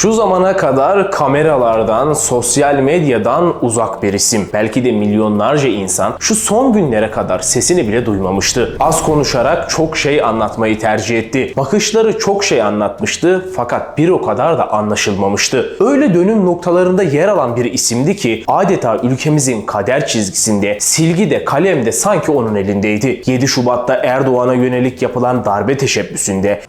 Şu zamana kadar kameralardan, sosyal medyadan uzak bir isim. Belki de milyonlarca insan şu son günlere kadar sesini bile duymamıştı. Az konuşarak çok şey anlatmayı tercih etti. Bakışları çok şey anlatmıştı fakat bir o kadar da anlaşılmamıştı. Öyle dönüm noktalarında yer alan bir isimdi ki adeta ülkemizin kader çizgisinde, silgi de kalem de sanki onun elindeydi. 7 Şubat'ta Erdoğan'a yönelik yapılan darbe teşebbüsünde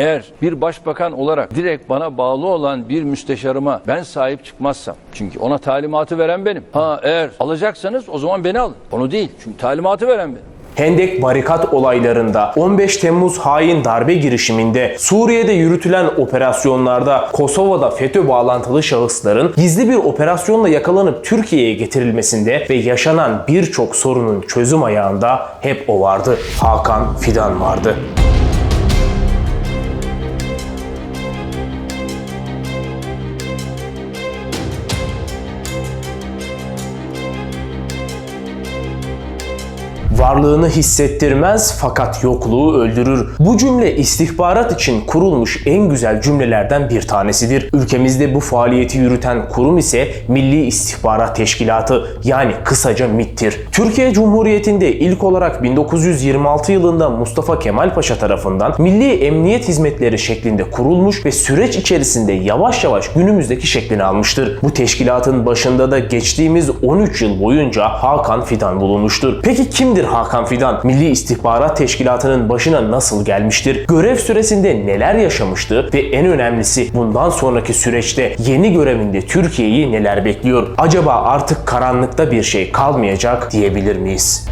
Eğer bir başbakan olarak direkt bana bağlı olan bir müsteşarıma ben sahip çıkmazsam, çünkü ona talimatı veren benim. Ha eğer alacaksanız o zaman beni alın. Onu değil, çünkü talimatı veren benim. Hendek barikat olaylarında, 15 Temmuz hain darbe girişiminde, Suriye'de yürütülen operasyonlarda, Kosova'da FETÖ bağlantılı şahısların gizli bir operasyonla yakalanıp Türkiye'ye getirilmesinde ve yaşanan birçok sorunun çözüm ayağında hep o vardı. Hakan Fidan vardı. Varlığını hissettirmez fakat yokluğu öldürür. Bu cümle istihbarat için kurulmuş en güzel cümlelerden bir tanesidir. Ülkemizde bu faaliyeti yürüten kurum ise Milli İstihbarat Teşkilatı yani kısaca MİT'tir. Türkiye Cumhuriyeti'nde ilk olarak 1926 yılında Mustafa Kemal Paşa tarafından Milli Emniyet Hizmetleri şeklinde kurulmuş ve süreç içerisinde yavaş yavaş günümüzdeki şeklini almıştır. Bu teşkilatın başında da geçtiğimiz 13 yıl boyunca Hakan Fidan bulunmuştur. Peki kimdir Hakan Fidan? Milli İstihbarat Teşkilatı'nın başına nasıl gelmiştir? Görev süresinde neler yaşamıştı ve en önemlisi bundan sonraki süreçte yeni görevinde Türkiye'yi neler bekliyor? Acaba artık karanlıkta bir şey kalmayacak diyebilir miyiz?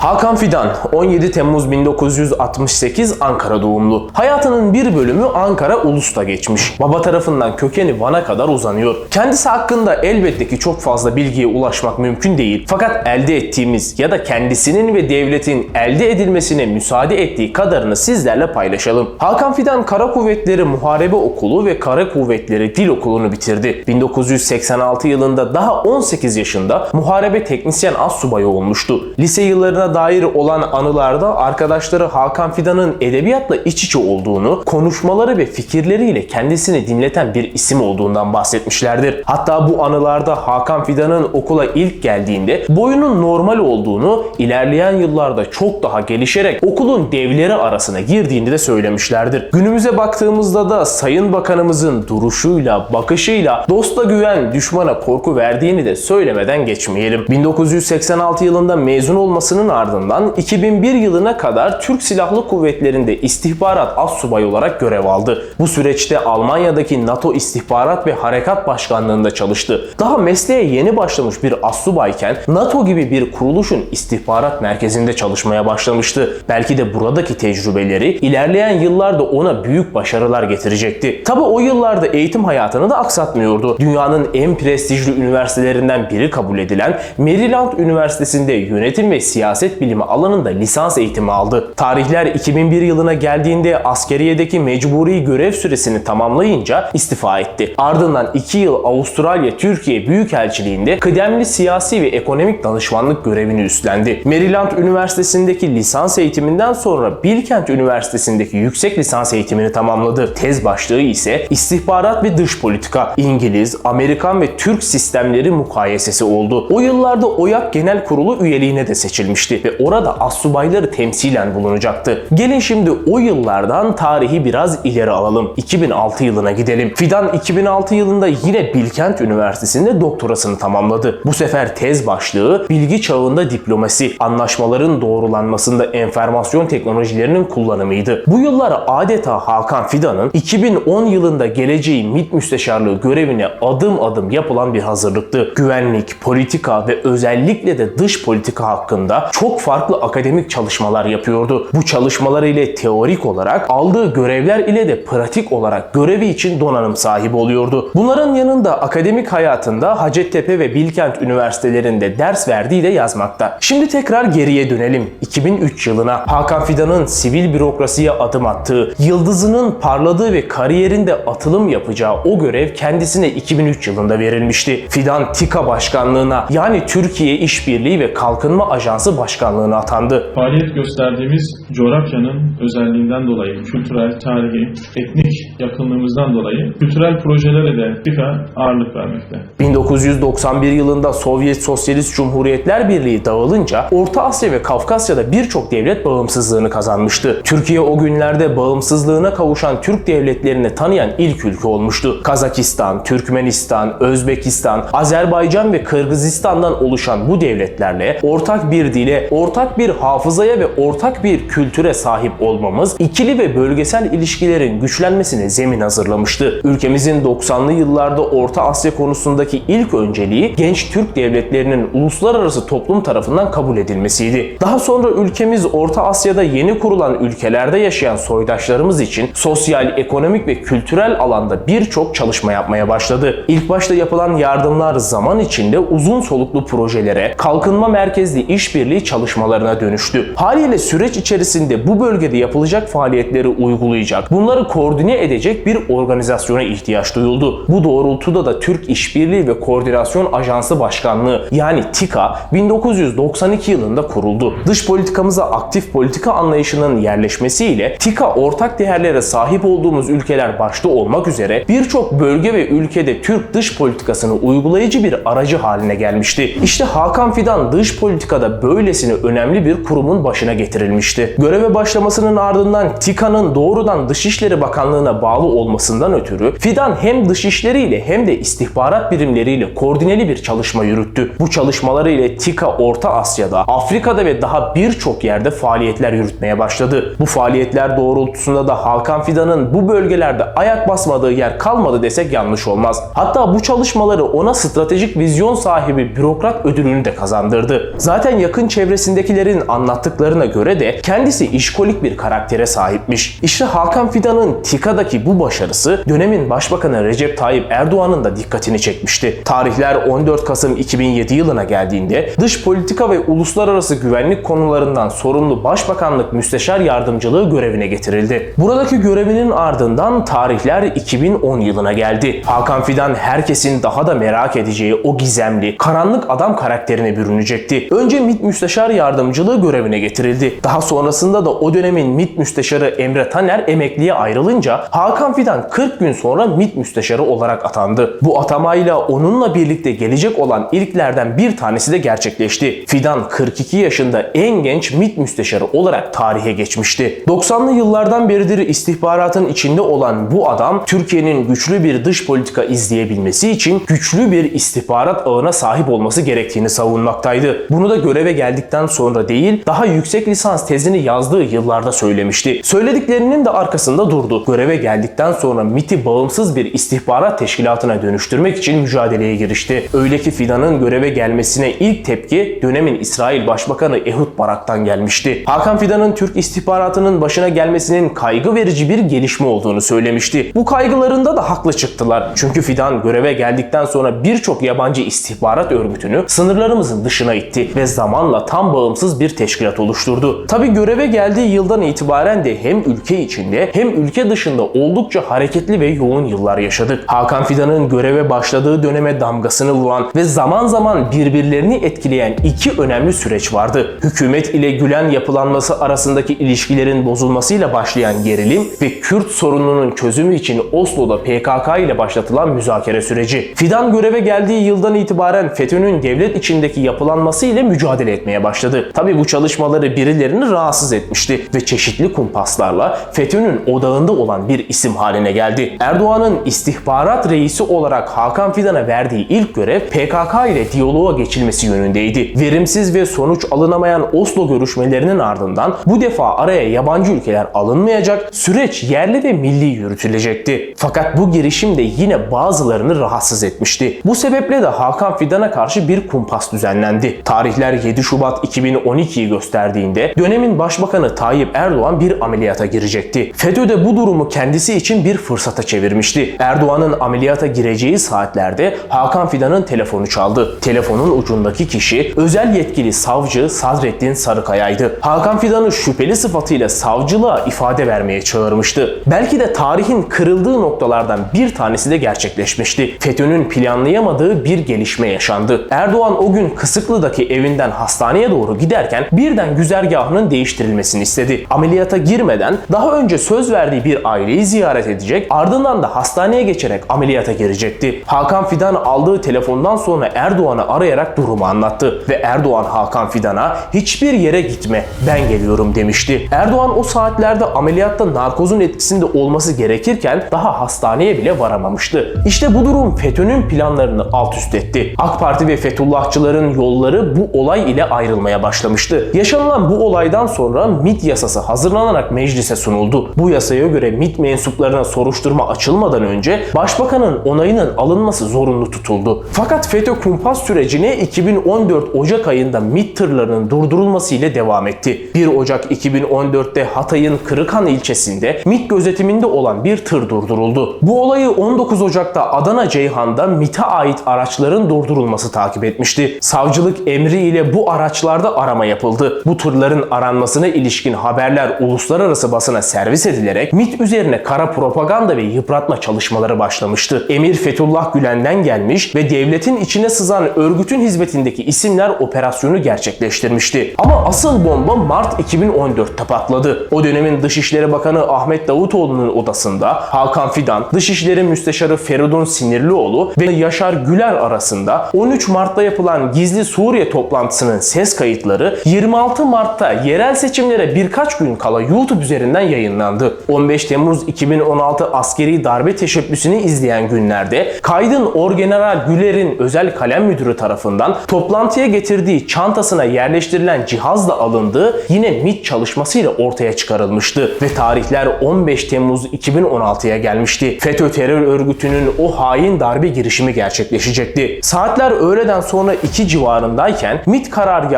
Hakan Fidan 17 Temmuz 1968 Ankara doğumlu. Hayatının bir bölümü Ankara Ulus'ta geçmiş. Baba tarafından kökeni Van'a kadar uzanıyor. Kendisi hakkında elbette ki çok fazla bilgiye ulaşmak mümkün değil. Fakat elde ettiğimiz ya da kendisinin ve devletin elde edilmesine müsaade ettiği kadarını sizlerle paylaşalım. Hakan Fidan Kara Kuvvetleri Muharebe Okulu ve Kara Kuvvetleri Dil Okulu'nu bitirdi. 1986 yılında daha 18 yaşında muharebe teknisyen astsubayı olmuştu. Lise yıllarına dair olan anılarda arkadaşları Hakan Fidan'ın edebiyatla iç içe olduğunu, konuşmaları ve fikirleriyle kendisini dinleten bir isim olduğundan bahsetmişlerdir. Hatta bu anılarda Hakan Fidan'ın okula ilk geldiğinde boyunun normal olduğunu, ilerleyen yıllarda çok daha gelişerek okulun devleri arasına girdiğini de söylemişlerdir. Günümüze baktığımızda da Sayın Bakanımızın duruşuyla, bakışıyla dosta güven, düşmana korku verdiğini de söylemeden geçmeyelim. 1986 yılında mezun olmasının ardından 2001 yılına kadar Türk Silahlı Kuvvetleri'nde istihbarat astsubayı olarak görev aldı. Bu süreçte Almanya'daki NATO İstihbarat ve Harekat Başkanlığı'nda çalıştı. Daha mesleğe yeni başlamış bir astsubayken NATO gibi bir kuruluşun istihbarat merkezinde çalışmaya başlamıştı. Belki de buradaki tecrübeleri ilerleyen yıllarda ona büyük başarılar getirecekti. Tabi o yıllarda eğitim hayatını da aksatmıyordu. Dünyanın en prestijli üniversitelerinden biri kabul edilen Maryland Üniversitesi'nde yönetim ve siyaset bilimi alanında lisans eğitimi aldı. Tarihler 2001 yılına geldiğinde askeriyedeki mecburi görev süresini tamamlayınca istifa etti. Ardından 2 yıl Avustralya Türkiye Büyükelçiliğinde kıdemli siyasi ve ekonomik danışmanlık görevini üstlendi. Maryland Üniversitesi'ndeki lisans eğitiminden sonra Bilkent Üniversitesi'ndeki yüksek lisans eğitimini tamamladı. Tez başlığı ise istihbarat ve dış politika, İngiliz, Amerikan ve Türk sistemleri mukayesesi oldu. O yıllarda OYAK Genel Kurulu üyeliğine de seçilmişti ve orada astsubayları temsilen bulunacaktı. Gelin şimdi o yıllardan tarihi biraz ileri alalım. 2006 yılına gidelim. Fidan 2006 yılında yine Bilkent Üniversitesi'nde doktorasını tamamladı. Bu sefer tez başlığı bilgi çağında diplomasi, anlaşmaların doğrulanmasında enformasyon teknolojilerinin kullanımıydı. Bu yıllar adeta Hakan Fidan'ın 2010 yılında geleceği MİT müsteşarlığı görevine adım adım yapılan bir hazırlıktı. Güvenlik, politika ve özellikle de dış politika hakkında çok farklı akademik çalışmalar yapıyordu. Bu çalışmalar ile teorik olarak aldığı görevler ile de pratik olarak görevi için donanım sahibi oluyordu. Bunların yanında akademik hayatında Hacettepe ve Bilkent üniversitelerinde ders verdiği de yazmakta. Şimdi tekrar geriye dönelim. 2003 yılına Hakan Fidan'ın sivil bürokrasiye adım attığı, yıldızının parladığı ve kariyerinde atılım yapacağı o görev kendisine 2003 yılında verilmişti. Fidan TİKA başkanlığına yani Türkiye İşbirliği ve Kalkınma Ajansı Başkanlığına Başkanlığı'na atandı. Faaliyet gösterdiğimiz coğrafyanın özelliğinden dolayı, kültürel, tarihi, etnik yakınlığımızdan dolayı kültürel projelere de TİKA ağırlık vermekte. 1991 yılında Sovyet Sosyalist Cumhuriyetler Birliği dağılınca Orta Asya ve Kafkasya'da birçok devlet bağımsızlığını kazanmıştı. Türkiye o günlerde bağımsızlığına kavuşan Türk devletlerini tanıyan ilk ülke olmuştu. Kazakistan, Türkmenistan, Özbekistan, Azerbaycan ve Kırgızistan'dan oluşan bu devletlerle ortak bir dile, ortak bir hafızaya ve ortak bir kültüre sahip olmamız ikili ve bölgesel ilişkilerin güçlenmesine zemin hazırlamıştı. Ülkemizin 90'lı yıllarda Orta Asya konusundaki ilk önceliği genç Türk devletlerinin uluslararası toplum tarafından kabul edilmesiydi. Daha sonra ülkemiz Orta Asya'da yeni kurulan ülkelerde yaşayan soydaşlarımız için sosyal, ekonomik ve kültürel alanda birçok çalışma yapmaya başladı. İlk başta yapılan yardımlar zaman içinde uzun soluklu projelere, kalkınma merkezli işbirliği çalışmalarına dönüştü. Haliyle süreç içerisinde bu bölgede yapılacak faaliyetleri uygulayacak, bunları koordine edecek bir organizasyona ihtiyaç duyuldu. Bu doğrultuda da Türk İşbirliği ve Koordinasyon Ajansı Başkanlığı yani TİKA 1992 yılında kuruldu. Dış politikamıza aktif politika anlayışının yerleşmesiyle TİKA ortak değerlere sahip olduğumuz ülkeler başta olmak üzere birçok bölge ve ülkede Türk dış politikasını uygulayıcı bir aracı haline gelmişti. İşte Hakan Fidan dış politikada böylesine önemli bir kurumun başına getirilmişti. Göreve başlamasının ardından TİKA'nın doğrudan Dışişleri Bakanlığı'na bağlı olmasından ötürü Fidan hem dışişleriyle hem de istihbarat birimleriyle koordineli bir çalışma yürüttü. Bu çalışmaları ile TİKA Orta Asya'da, Afrika'da ve daha birçok yerde faaliyetler yürütmeye başladı. Bu faaliyetler doğrultusunda da Hakan Fidan'ın bu bölgelerde ayak basmadığı yer kalmadı desek yanlış olmaz. Hatta bu çalışmaları ona stratejik vizyon sahibi bürokrat ödülünü de kazandırdı. Zaten yakın çevresindekilerin anlattıklarına göre de kendisi işkolik bir karaktere sahipmiş. İşte Hakan Fidan'ın TİKA'daki bu başarısı dönemin Başbakanı Recep Tayyip Erdoğan'ın da dikkatini çekmişti. Tarihler 14 Kasım 2007 yılına geldiğinde dış politika ve uluslararası güvenlik konularından sorumlu Başbakanlık Müsteşar Yardımcılığı görevine getirildi. Buradaki görevinin ardından tarihler 2010 yılına geldi. Hakan Fidan herkesin daha da merak edeceği o gizemli, karanlık adam karakterine bürünecekti. Önce MİT Müsteşar Yardımcılığı görevine getirildi. Daha sonrasında da o dönemin MİT Müsteşarı Emre Taner emekliye ayrılınca Hakan Fidan 40 gün sonra MİT Müsteşarı olarak atandı. Bu atamayla onunla birlikte gelecek olan ilklerden bir tanesi de gerçekleşti. Fidan 42 yaşında en genç MİT Müsteşarı olarak tarihe geçmişti. 90'lı yıllardan beridir istihbaratın içinde olan bu adam Türkiye'nin güçlü bir dış politika izleyebilmesi için güçlü bir istihbarat ağına sahip olması gerektiğini savunmaktaydı. Bunu da göreve geldikten sonra değil, daha yüksek lisans tezini yazdığı yıllarda söylemişti. Söylediklerinin de arkasında durdu. Göreve geldikten sonra MIT'i bağımsız bir istihbarat teşkilatına dönüştürmek için mücadeleye girişti. Öyle ki Fidan'ın göreve gelmesine ilk tepki dönemin İsrail Başbakanı Ehud Barak'tan gelmişti. Hakan Fidan'ın Türk istihbaratının başına gelmesinin kaygı verici bir gelişme olduğunu söylemişti. Bu kaygılarında da haklı çıktılar. Çünkü Fidan göreve geldikten sonra birçok yabancı istihbarat örgütünü sınırlarımızın dışına itti ve zamanla tam bağımsız bir teşkilat oluşturdu. Tabi göreve geldiği yıldan itibaren de hem ülke içinde hem ülke dışında oldukça hareketli ve yoğun yıllar yaşadık. Hakan Fidan'ın göreve başladığı döneme damgasını vuran ve zaman zaman birbirlerini etkileyen iki önemli süreç vardı. Hükümet ile Gülen yapılanması arasındaki ilişkilerin bozulmasıyla başlayan gerilim ve Kürt sorununun çözümü için Oslo'da PKK ile başlatılan müzakere süreci. Fidan göreve geldiği yıldan itibaren FETÖ'nün devlet içindeki yapılanması ile mücadele etmeye başladı. Tabi bu çalışmaları birilerini rahatsız etmişti ve çeşitli kumpaslarla FETÖ'nün odağında olan bir isim haline geldi. Erdoğan'ın istihbarat reisi olarak Hakan Fidan'a verdiği ilk görev PKK ile diyaloğa geçilmesi yönündeydi. Verimsiz ve sonuç alınamayan Oslo görüşmelerinin ardından bu defa araya yabancı ülkeler alınmayacak, süreç yerli ve milli yürütülecekti. Fakat bu girişim de yine bazılarını rahatsız etmişti. Bu sebeple de Hakan Fidan'a karşı bir kumpas düzenlendi. Tarihler 7 Şubat 2012'yi gösterdiğinde dönemin başbakanı Tayyip Erdoğan bir ameliyata girecekti. FETÖ de bu durumu kendisi için bir fırsata çevirmişti. Erdoğan'ın ameliyata gireceği saatlerde Hakan Fidan'ın telefonu çaldı. Telefonun ucundaki kişi özel yetkili savcı Sadrettin Sarıkaya'ydı. Hakan Fidan'ı şüpheli sıfatıyla savcılığa ifade vermeye çağırmıştı. Belki de tarihin kırıldığı noktalardan bir tanesi de gerçekleşmişti. FETÖ'nün planlayamadığı bir gelişme yaşandı. Erdoğan o gün Kısıklı'daki evinden hastane hastaneye doğru giderken birden güzergahının değiştirilmesini istedi. Ameliyata girmeden daha önce söz verdiği bir aileyi ziyaret edecek ardından da hastaneye geçerek ameliyata girecekti. Hakan Fidan aldığı telefondan sonra Erdoğan'ı arayarak durumu anlattı ve Erdoğan Hakan Fidan'a hiçbir yere gitme ben geliyorum demişti. Erdoğan o saatlerde ameliyatta narkozun etkisinde olması gerekirken daha hastaneye bile varamamıştı. İşte bu durum FETÖ'nün planlarını alt üst etti. AK Parti ve Fethullahçıların yolları bu olay ile ayrılmaya başlamıştı. Yaşanılan bu olaydan sonra MİT yasası hazırlanarak meclise sunuldu. Bu yasaya göre MİT mensuplarına soruşturma açılmadan önce Başbakanın onayının alınması zorunlu tutuldu. Fakat FETÖ kumpas sürecine 2014 Ocak ayında MİT tırlarının durdurulması ile devam etti. 1 Ocak 2014'te Hatay'ın Kırıkhan ilçesinde MİT gözetiminde olan bir tır durduruldu. Bu olayı 19 Ocak'ta Adana Ceyhan'da MİT'e ait araçların durdurulması takip etmişti. Savcılık emri ile bu araçlarda arama yapıldı. Bu tırların aranmasına ilişkin haberler uluslararası basına servis edilerek MİT üzerine kara propaganda ve yıpratma çalışmaları başlamıştı. Emir Fethullah Gülen'den gelmiş ve devletin içine sızan örgütün hizmetindeki isimler operasyonu gerçekleştirmişti. Ama asıl bomba Mart 2014'te patladı. O dönemin Dışişleri Bakanı Ahmet Davutoğlu'nun odasında Hakan Fidan, Dışişleri Müsteşarı Feridun Sinirlioğlu ve Yaşar Güler arasında 13 Mart'ta yapılan gizli Suriye toplantısının ses kayıtları 26 Mart'ta yerel seçimlere birkaç gün kala YouTube üzerinden yayınlandı. 15 Temmuz 2016 askeri darbe teşebbüsünü izleyen günlerde kaydın Orgeneral Güler'in özel kalem müdürü tarafından toplantıya getirdiği çantasına yerleştirilen cihazla alındığı yine MIT çalışmasıyla ortaya çıkarılmıştı ve tarihler 15 Temmuz 2016'ya gelmişti. FETÖ terör örgütünün o hain darbe girişimi gerçekleşecekti. Saatler öğleden sonra 2 civarındayken MIT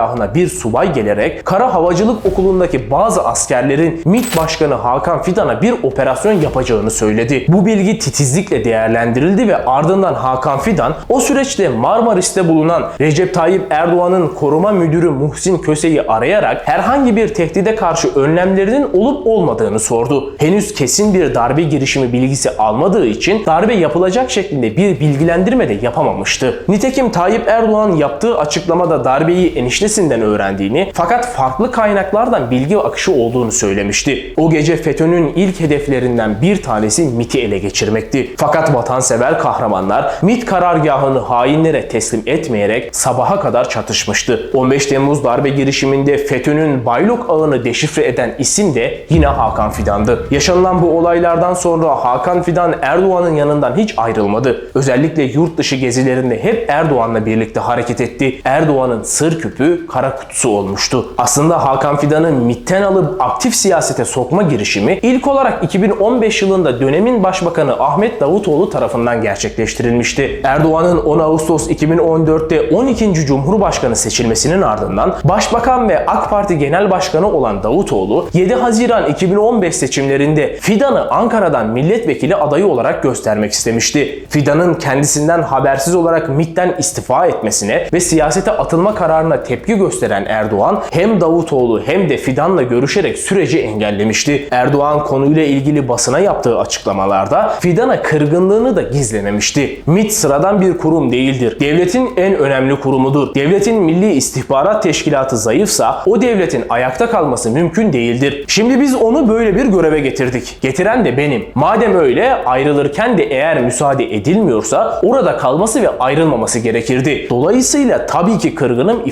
karargahına bir subay gelerek Kara Havacılık Okulu'ndaki bazı askerlerin MIT Başkanı Hakan Fidan'a bir operasyon yapacağını söyledi. Bu bilgi titizlikle değerlendirildi ve ardından Hakan Fidan o süreçte Marmaris'te bulunan Recep Tayyip Erdoğan'ın koruma müdürü Muhsin Köse'yi arayarak herhangi bir tehdide karşı önlemlerinin olup olmadığını sordu. Henüz kesin bir darbe girişimi bilgisi almadığı için darbe yapılacak şeklinde bir bilgilendirme de yapamamıştı. Nitekim Tayyip Erdoğan yaptığı açıklamada darbeyi eniştesinden öğrendiğini fakat farklı kaynaklardan bilgi akışı olduğunu söylemişti. O gece FETÖ'nün ilk hedeflerinden bir tanesi MIT'i ele geçirmekti. Fakat vatansever kahramanlar MIT karargahını hainlere teslim etmeyerek sabaha kadar çatışmıştı. 15 Temmuz darbe girişiminde FETÖ'nün Baylok ağını deşifre eden isim de yine Hakan Fidan'dı. Yaşanılan bu olaylardan sonra Hakan Fidan Erdoğan'ın yanından hiç ayrılmadı. Özellikle yurt dışı gezilerinde hep Erdoğan'la birlikte hareket etti. Erdoğan'ın sır küpü kara kutusu olmuştu. Aslında Hakan Fidan'ın MİT'ten alıp aktif siyasete sokma girişimi ilk olarak 2015 yılında dönemin başbakanı Ahmet Davutoğlu tarafından gerçekleştirilmişti. Erdoğan'ın 10 Ağustos 2014'te 12. Cumhurbaşkanı seçilmesinin ardından Başbakan ve AK Parti Genel Başkanı olan Davutoğlu 7 Haziran 2015 seçimlerinde Fidan'ı Ankara'dan milletvekili adayı olarak göstermek istemişti. Fidan'ın kendisinden habersiz olarak MİT'ten istifa etmesine ve siyasete atılma kararına tepki gösteren Erdoğan hem Davutoğlu hem de Fidan'la görüşerek süreci engellemişti. Erdoğan konuyla ilgili basına yaptığı açıklamalarda Fidan'a kırgınlığını da gizlememişti. MİT sıradan bir kurum değildir. Devletin en önemli kurumudur. Devletin Milli İstihbarat Teşkilatı zayıfsa o devletin ayakta kalması mümkün değildir. Şimdi biz onu böyle bir göreve getirdik. Getiren de benim. Madem öyle ayrılırken de eğer müsaade edilmiyorsa orada kalması ve ayrılmaması gerekirdi. Dolayısıyla tabii ki kırgınım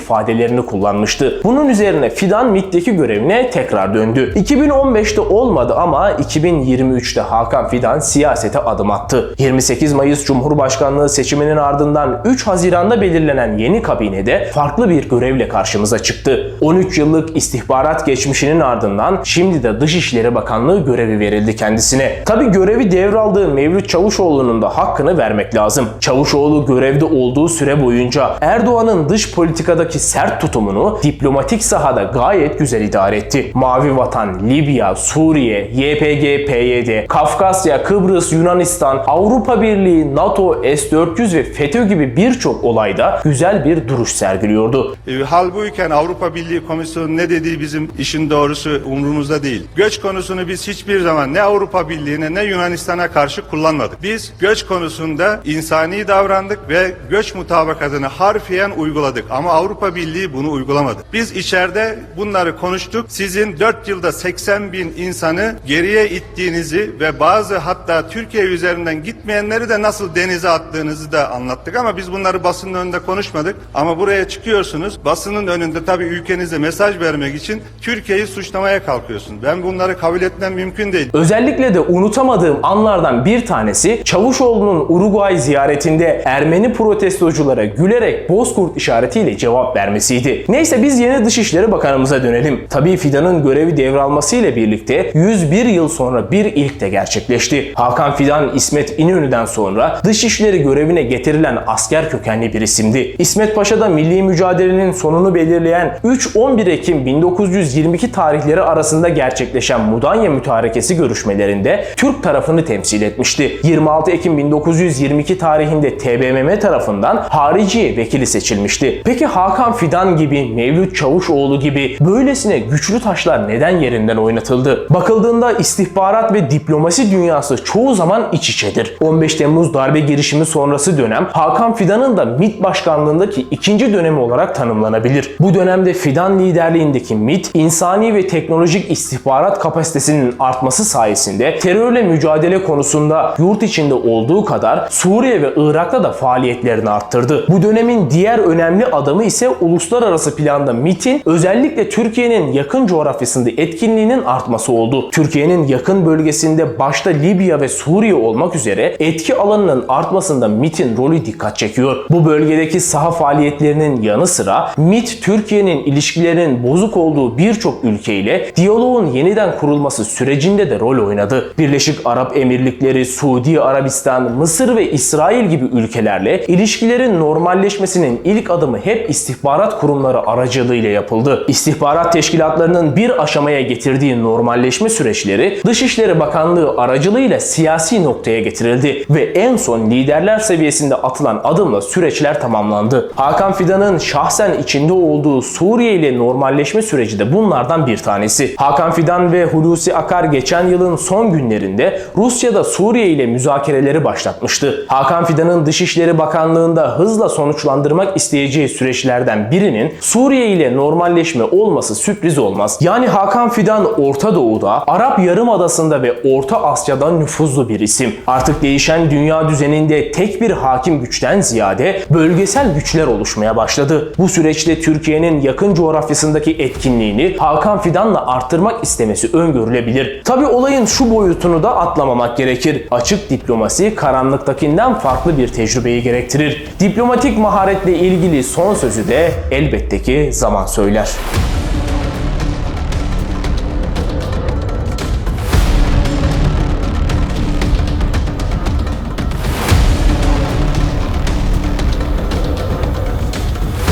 ifadelerini kullanmıştı. Bunun üzerine Fidan MİT'teki görevine tekrar döndü. 2015'te olmadı ama 2023'te Hakan Fidan siyasete adım attı. 28 Mayıs Cumhurbaşkanlığı seçiminin ardından 3 Haziran'da belirlenen yeni kabinede farklı bir görevle karşımıza çıktı. 13 yıllık istihbarat geçmişinin ardından şimdi de Dışişleri Bakanlığı görevi verildi kendisine. Tabi görevi devraldığı Mevlüt Çavuşoğlu'nun da hakkını vermek lazım. Çavuşoğlu görevde olduğu süre boyunca Erdoğan'ın dış politikadaki sert tutumunu diplomatik sahada gayet güzel idare etti. Mavi Vatan, Libya, Suriye, YPG, PYD, Kafkasya, Kıbrıs, Yunanistan, Avrupa Birliği, NATO, S-400 ve FETÖ gibi birçok olayda güzel bir duruş sergiliyordu. E, Hal buyken Avrupa Birliği Komisyonu ne dediği bizim işin doğrusu umurumuzda değil. Göç konusunu biz hiçbir zaman ne Avrupa Birliği'ne ne Yunanistan'a karşı kullanmadık. Biz göç konusunda insani davrandık ve göç mutabakatını harfiyen uyguladık. Ama Avrupa Birliği Birliği bunu uygulamadı. Biz içeride bunları konuştuk. Sizin 4 yılda 80 bin insanı geriye ittiğinizi ve bazı hatta Türkiye üzerinden gitmeyenleri de nasıl denize attığınızı da anlattık ama biz bunları basının önünde konuşmadık. Ama buraya çıkıyorsunuz. Basının önünde tabii ülkenize mesaj vermek için Türkiye'yi suçlamaya kalkıyorsun. Ben bunları kabul etmem mümkün değil. Özellikle de unutamadığım anlardan bir tanesi Çavuşoğlu'nun Uruguay ziyaretinde Ermeni protestoculara gülerek Bozkurt işaretiyle cevap vermesiydi. Neyse biz yeni Dışişleri Bakanımıza dönelim. Tabii Fidan'ın görevi devralmasıyla birlikte 101 yıl sonra bir ilk de gerçekleşti. Hakan Fidan İsmet İnönü'den sonra Dışişleri görevine getirilen asker kökenli bir isimdi. İsmet Paşa da milli mücadelenin sonunu belirleyen 3-11 Ekim 1922 tarihleri arasında gerçekleşen Mudanya Mütarekesi görüşmelerinde Türk tarafını temsil etmişti. 26 Ekim 1922 tarihinde TBMM tarafından harici vekili seçilmişti. Peki Hakan Fidan gibi, Mevlüt Çavuşoğlu gibi böylesine güçlü taşlar neden yerinden oynatıldı? Bakıldığında istihbarat ve diplomasi dünyası çoğu zaman iç içedir. 15 Temmuz darbe girişimi sonrası dönem Hakan Fidan'ın da MİT başkanlığındaki ikinci dönemi olarak tanımlanabilir. Bu dönemde Fidan liderliğindeki MİT, insani ve teknolojik istihbarat kapasitesinin artması sayesinde terörle mücadele konusunda yurt içinde olduğu kadar Suriye ve Irak'ta da faaliyetlerini arttırdı. Bu dönemin diğer önemli adamı ise uluslararası planda MİT'in özellikle Türkiye'nin yakın coğrafyasında etkinliğinin artması oldu. Türkiye'nin yakın bölgesinde başta Libya ve Suriye olmak üzere etki alanının artmasında MİT'in rolü dikkat çekiyor. Bu bölgedeki saha faaliyetlerinin yanı sıra MİT Türkiye'nin ilişkilerinin bozuk olduğu birçok ülkeyle diyaloğun yeniden kurulması sürecinde de rol oynadı. Birleşik Arap Emirlikleri, Suudi Arabistan, Mısır ve İsrail gibi ülkelerle ilişkilerin normalleşmesinin ilk adımı hep istihbarat kurumları aracılığıyla yapıldı. İstihbarat teşkilatlarının bir aşamaya getirdiği normalleşme süreçleri Dışişleri Bakanlığı aracılığıyla siyasi noktaya getirildi ve en son liderler seviyesinde atılan adımla süreçler tamamlandı. Hakan Fidan'ın şahsen içinde olduğu Suriye ile normalleşme süreci de bunlardan bir tanesi. Hakan Fidan ve Hulusi Akar geçen yılın son günlerinde Rusya'da Suriye ile müzakereleri başlatmıştı. Hakan Fidan'ın Dışişleri Bakanlığı'nda hızla sonuçlandırmak isteyeceği süreçlerden birinin Suriye ile normalleşme olması sürpriz olmaz. Yani Hakan Fidan Orta Doğu'da, Arap Yarımadası'nda ve Orta Asya'da nüfuzlu bir isim. Artık değişen dünya düzeninde tek bir hakim güçten ziyade bölgesel güçler oluşmaya başladı. Bu süreçte Türkiye'nin yakın coğrafyasındaki etkinliğini Hakan Fidan'la arttırmak istemesi öngörülebilir. Tabi olayın şu boyutunu da atlamamak gerekir. Açık diplomasi karanlıktakinden farklı bir tecrübeyi gerektirir. Diplomatik maharetle ilgili son sözü de elbette ki zaman söyler.